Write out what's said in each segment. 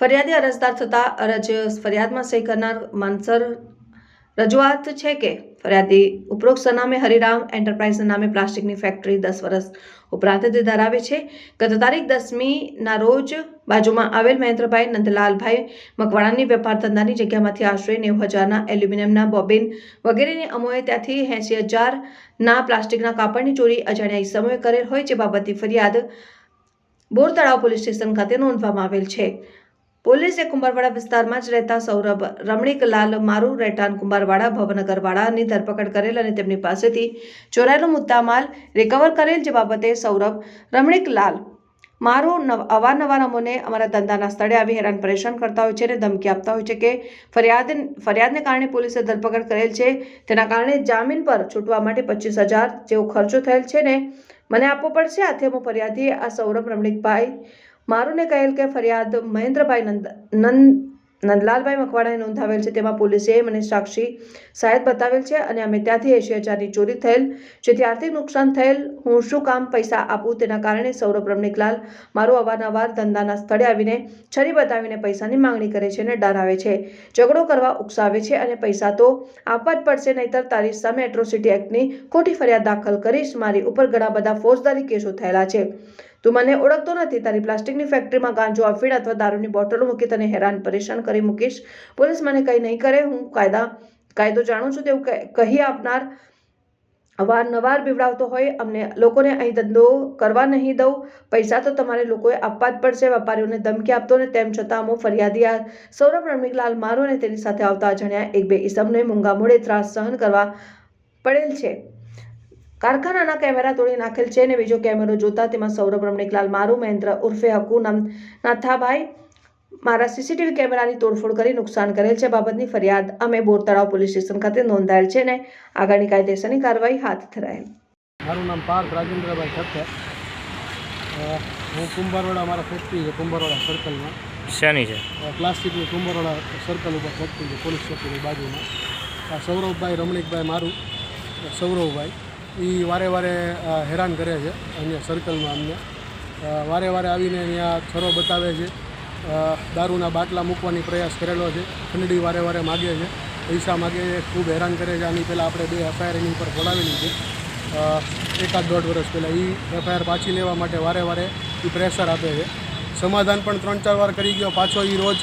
ફરિયાદી અરજદાર થતાં અરજ ફરિયાદમાં સહી કરનાર માનસર રજૂઆત છે કે ફરિયાદી ઉપરોક્ત સરનામે હરિરામ એન્ટરપ્રાઇઝના નામે પ્લાસ્ટિકની ફેક્ટરી દસ વર્ષ ઉપરાંત તે ધરાવે છે. ગત તારીખ દસમીના રોજ બાજુમાં આવેલ મહેન્દ્રભાઈ નંદલાલભાઈ મકવાણાની વેપાર ધંધાની જગ્યામાંથી આશરે નેવું હજારના એલ્યુમિનિયમના બોબિન વગેરેની અમોએ ત્યાંથી એંસી હજારના પ્લાસ્ટિકના કાપડની ચોરી અજાણ્યા સમયે કરેલ હોય, જે બાબતની ફરિયાદ બોર તળાવ પોલીસ સ્ટેશન ખાતે નોંધવામાં આવેલ છે. પોલીસે કુંભારવાડા વિસ્તારમાં જ રહેતા સૌરભ રમણીકલાલ મારુ રહેઠાણ કુંભારવાડા ભવનગરવાડાની ધરપકડ કરેલ અને તેમની પાસેથી ચોરાયેલો મુદ્દામાલ રિકવર કરેલ જે બાબતે સૌરભ રમણીકલાલ મારો નવ, અવારનવાર અમોને અમારા ધંધાના સ્થળે આવી હેરાન પરેશાન કરતા હોય છે અને ધમકી આપતા હોય છે કે ફરિયાદ, ફરિયાદને કારણે પોલીસે ધરપકડ કરેલ છે. તેના કારણે જામીન પર છૂટવા માટે પચીસ હજાર જેવો ખર્ચો થયેલ છે ને મને આપવો પડશે? આથી હું ફરિયાદી આ સૌરભ રમણીકભાઈ મારુને કહેલ કે ફરિયાદ મહેન્દ્રભાઈ નંદ નંદ, નંદલાલભાઈ મકવાણાએ નોંધાવેલ છે તેમાં પોલીસે મને સાક્ષી સાહેબ બતાવેલ છે અને અમે ત્યાંથી એંશી હજારની ચોરી થયેલ, જેથી આર્થિક નુકસાન થયેલ, હું શું કામ પૈસા આપું તેના કારણે સૌરભ રમણીકલાલ મારું અવારનવાર ધંધાના સ્થળે આવીને છરી બતાવીને પૈસાની માંગણી કરે છે અને ડરાવે છે. ઝઘડો કરવા ઉકસાવે છે અને પૈસા તો આપવા જ પડશે, નહીતર તારી સામે એટ્રોસિટી એક્ટની ખોટી ફરિયાદ દાખલ કરીશ. મારી ઉપર ઘણા બધા ફોજદારી કેસો થયેલા છે. તું મને ઓળખતો નથી. તારી પ્લાસ્ટિકની ફેક્ટરીમાં ગાંજો અફીડ અથવા દારૂની બોટલો મૂકી તને હેરાન, પરેશાન કરી મૂકીશ. પોલીસ મને કંઈ નહીં કરે. હું કાયદા, કાયદો જાણું છું તેવું કહે- આપનાર અવારનવાર બીવડાવતો હોય. અમને લોકોને અહીં ધંધો કરવા નહીં દઉં. પૈસા તો તમારે લોકોએ આપવા જ પડશે. વેપારીઓને ધમકી આપતો ને તેમ છતાં અમો ફરિયાદી આ સૌરભ રમણીકલાલ મારો અને તેની સાથે આવતા અજાણ્યા એક બે ઈસમને મૂંગા મોડે ત્રાસ સહન કરવા પડેલ છે. કારખાનાના કેમેરા તોડી નાખેલ છે અને બીજો કેમેરો જોતા તેમાં સૌરભ રમણીકલાલ મારુ મહેન્દ્ર ઉર્ફે હકુનમ નાથાભાઈ મારા સીસીટીવી કેમેરાની તોડફોડ કરી નુકસાન કરેલ છે. બાબતની ફરિયાદ અમે બોરતળાવ પોલીસ સ્ટેશન ખાતે નોંધાયેલ છે ને આગળની કાયદેસરની કાર્યવાહી હાથ ધરાયેલ મારું નામ પાર્થ રાજેન્દ્રભાઈ ઠક્કર. હું કુંભારવાડા મારા ફેક્ટરી છે કુંભારવાડા સર્કલમાં શેની છે? પ્લાસ્ટિકની કુંભારવાડા સર્કલ ઉપર ફેક્ટરી છે પોલીસ ચોકીની બાજુમાં. આ સૌરભભાઈ રમણીકભાઈ મારું સૌરવભાઈ સૌરભભાઈ. એ વારે વારે હેરાન કરે છે અહીંયા સર્કલમાં અમને. વારે વારે આવીને અહીંયા છરો બતાવે છે. દારૂના બાટલા મૂકવાની પ્રયાસ કરેલો છે. ઠંડી વારે વારે માગે છે. પૈસા માગે છે. ખૂબ હેરાન કરે છે. આની પહેલાં આપણે બે એફઆઈઆર એની ઉપર ખોલાવેલી છે. એકાદ દોઢ વર્ષ પહેલાં એ એફઆઈઆર પાછી લેવા માટે વારે વારે એ પ્રેશર આપે છે. સમાધાન પણ ત્રણ ચાર વાર કરી ગયો. પાછો એ રોજ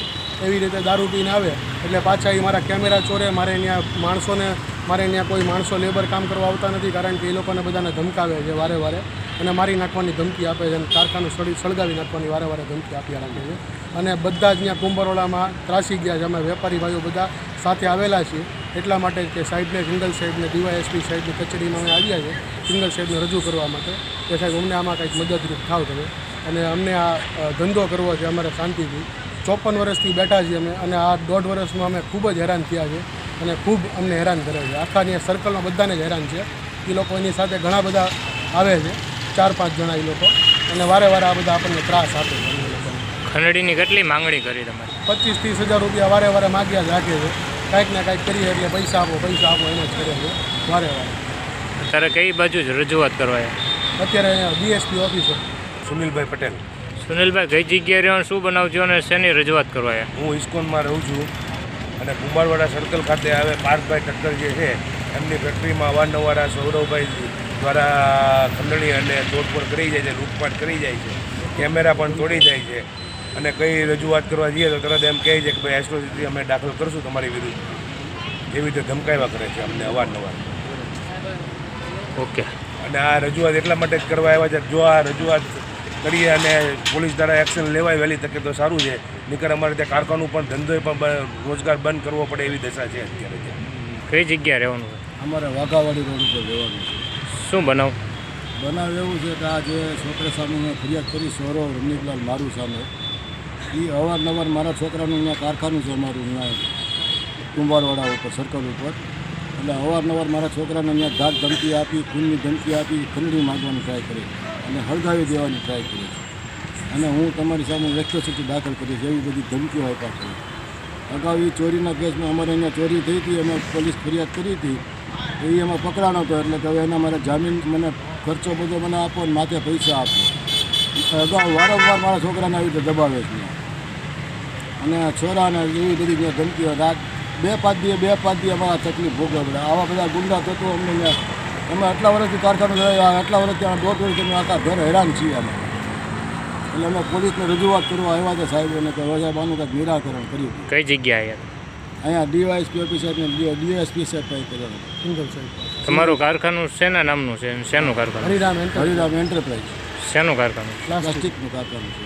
એવી રીતે દારૂ પીને આવે. એટલે પાછા એ મારા કેમેરા ચોરે મારે અહીંયા માણસોને મારે ત્યાં કોઈ માણસો લેબર કામ કરવા આવતા નથી, કારણ કે એ લોકોને બધાને ધમકાવે છે વારે વારે. અને મારી નાખવાની ધમકી આપે છે અને કારખાનું સળી સળગાવી નાખવાની વારે વારે ધમકી આપ્યા રાખે છે. અને બધા જ ત્યાં કુંભરોળામાં ત્રાસી ગયા છે. અમે વેપારી ભાઈઓ બધા સાથે આવેલા છીએ. એટલા માટે કે સાહેબને સિંગલ સાહેબને, ડીવાયએસપી સાહેબની કચેરીમાં અમે આવ્યા છે સિંગલ સાહેબને રજૂ કરવા માટે કે સાહેબ, અમને આમાં કંઈક મદદરૂપ થાવ તમે. અને અમને આ ધંધો કરવો છે અમારે શાંતિથી. ચોપન વર્ષથી બેઠા છીએ અમે અને આ દોઢ વર્ષમાં અમે ખૂબ જ હેરાન થયા છે અને ખૂબ અમને હેરાન કરે છે. આખા અહીંયા સર્કલમાં બધાને જ હેરાન છે. એ લોકો એની સાથે ઘણા બધા આવે છે. ચાર પાંચ જણા એ લોકો. અને વારે વારે આ બધા આપણને ત્રાસ આપે છે. અમને કેટલી માંગણી કરી તમારે? પચીસ ત્રીસ હજાર રૂપિયા વારે વારે માગ્યા જ રાખે છે. કાંઈક ને કાંઈક કરીએ એટલે પૈસા આપો પૈસા આપો એમ જ કરે છે. વારે વારે. અત્યારે કઈ બાજુ જ રજૂઆત કરવા અત્યારે અહીંયા ડીએસપી ઓફિસર સુનિલભાઈ પટેલ. સુનિલભાઈ કઈ જગ્યાએ રહ્યો શું બનાવજો અને શેની રજૂઆત કરવા હું ઇસ્કોનમાં રહું છું. અને કુંભારવાડા સર્કલ ખાતે આવે પાર્થભાઈ ઠક્કર જે છે એમની ફેક્ટરીમાં અવારનવાર આ સૌરવભાઈ દ્વારા ખંડણી અને તોડફોડ કરી જાય છે લૂંટફાટ કરી જાય છે કેમેરા પણ તોડી જાય છે. અને કઈ રજૂઆત કરવા જઈએ તો તરત એમ કહે છે કે ભાઈ એસ્ટ્રોસિટી અમે દાખલ કરશું તમારી વિરુદ્ધ. એવી રીતે ધમકાવ્યા કરે છે અમને અવારનવાર. ઓકે. અને આ રજૂઆત એટલા માટે જ કરવા આવ્યા છે જો આ રજૂઆત કરીએ અને પોલીસ દ્વારા એક્શન લેવાય વહેલી તકે તો સારું છે. નીકળ અમારે ત્યાં કારખાનું પણ ધંધો પણ રોજગાર બંધ કરવો પડે એવી દશા છે અત્યારે ત્યાં. કઈ જગ્યાએ રહેવાનું છે? અમારે વાઘાવાડી રોડ ઉપર રહેવાનું છે. શું બનાવ? બનાવ એવું છે કે આ જે છોકરા સામે મેં ફરિયાદ કરી સૌરવ રમણીકલાલ મારું સામે. એ અવારનવાર મારા છોકરાનું અહીંયા કારખાનું છે અમારું અહીંયા કુંભારવાડા ઉપર સર્કલ ઉપર. એટલે અવારનવાર મારા છોકરાને અહીંયા ધાક ધમકી આપી ખૂનની ધમકી આપી ખંડણી માગવાની ટ્રાય કરી. અને હળગાવી દેવાની ટ્રાય કરી. અને હું તમારી સામે એક્ટ્રોસિટી દાખલ કરીશ એવી બધી ધમકીઓ આપ્યા છે. અગાઉ એ ચોરીના કેસમાં અમારે અહીંયા ચોરી થઈ હતી, અમે પોલીસ ફરિયાદ કરી હતી. તો એ એમાં પકડાણો હતો, એટલે કે હવે એના મારા જામીન મને ખર્ચો બધો મને આપો અને માથે પૈસા આપો. અગાઉ વારંવાર મારા છોકરાને આવી રીતે દબાવે છે. અને છોરાને એવી બધી ધમકીઓ, રાત બે પાંચ દિવસ, બે પાંચ દિવસ અમારા તકલીફ ભોગવે આવા બધા ગુંડા તત્વો અમને અમે આટલા વર્ષથી કારખાનું આટલા વર્ષથી દોઢ વર્ષથી આખા ઘર હેરાન છીએ અમે. એટલે અમે પોલીસને રજૂઆત કરવા આવ્યા હતા સાહેબોને કે સાહેબ આનું કંઈક નિરાકરણ કર્યું કઈ જગ્યાએ અહીંયા ડીવાયએસપી ઓફિસરને ડીએસપી સાહેબ પાસે કર્યો. સિંગલ સાહેબ. તમારું કારખાનું શેના નામનું છે શેનું કારખાનું? હરિરામ હરિરામ એન્ટરપ્રાઇઝ શેનું કારખાનું? પ્લાસ્ટિકનું કારખાનું છે.